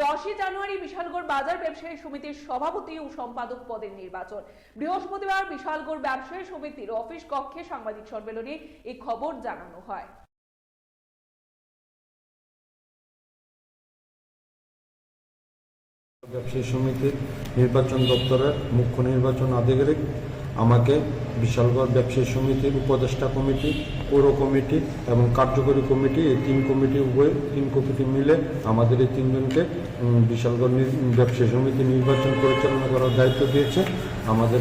দশই জানুয়ারি বিশালগড় বাজার ব্যবসায়ী সমিতির সভাপতি ও সম্পাদক পদের নির্বাচন। বৃহস্পতিবার বিশালগড় ব্যবসায়ী সমিতির অফিস কক্ষে সাংবাদিক সম্মেলনে এই খবর জানানো হয়। ব্যবসায়ী সমিতির নির্বাচন দপ্তরের মুখ্য নির্বাচন আধিকারিক আমাকে বিশালগড় ব্যবসায়ী সমিতির উপদেষ্টা কমিটি পৌর কমিটি এবং কার্যকরী কমিটি এই তিন কমিটি উভয় তিন কমিটি মিলে আমাদের এই তিনজনকে বিশালগড় ব্যবসায়ী সমিতি নির্বাচন পরিচালনা করার দায়িত্ব দিয়েছে। আমাদের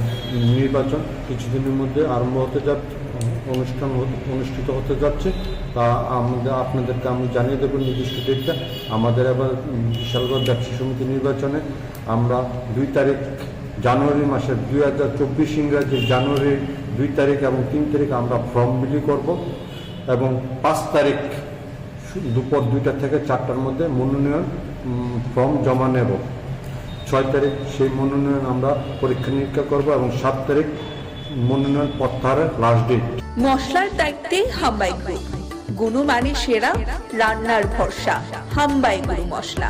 নির্বাচন কিছুদিনের মধ্যে আরম্ভ হতে যাচ্ছে অনুষ্ঠান অনুষ্ঠিত হতে যাচ্ছে। তা আমাদের আপনাদেরকে আমি জানিয়ে দেবো নির্দিষ্ট ডেটটা। আমাদের উম, বিশালগড় ব্যবসা সমিতি নির্বাচনে আমরা দুই তারিখ জানুয়ারি মাসের দুই হাজার চব্বিশ ইংরাজির জানুয়ারির দুই তারিখ এবং তিন তারিখ আমরা ফর্ম বিলি করব এবং পাঁচ তারিখ দুপুর দুইটা থেকে চারটার মধ্যে মনোনয়ন ফর্ম জমা নেব। ছয় তারিখ সেই মনোনয়ন আমরা পরীক্ষা নিরীক্ষা করব এবং সাত তারিখ মনোনয়ন প্রত্যাহারের লাস্ট ডেট মশলার দায়িত্বে হাম্বাই গ্রুপ। গুণমানের সেরা, রান্নার ভরসা। হাম্বাই গুরু মশলা।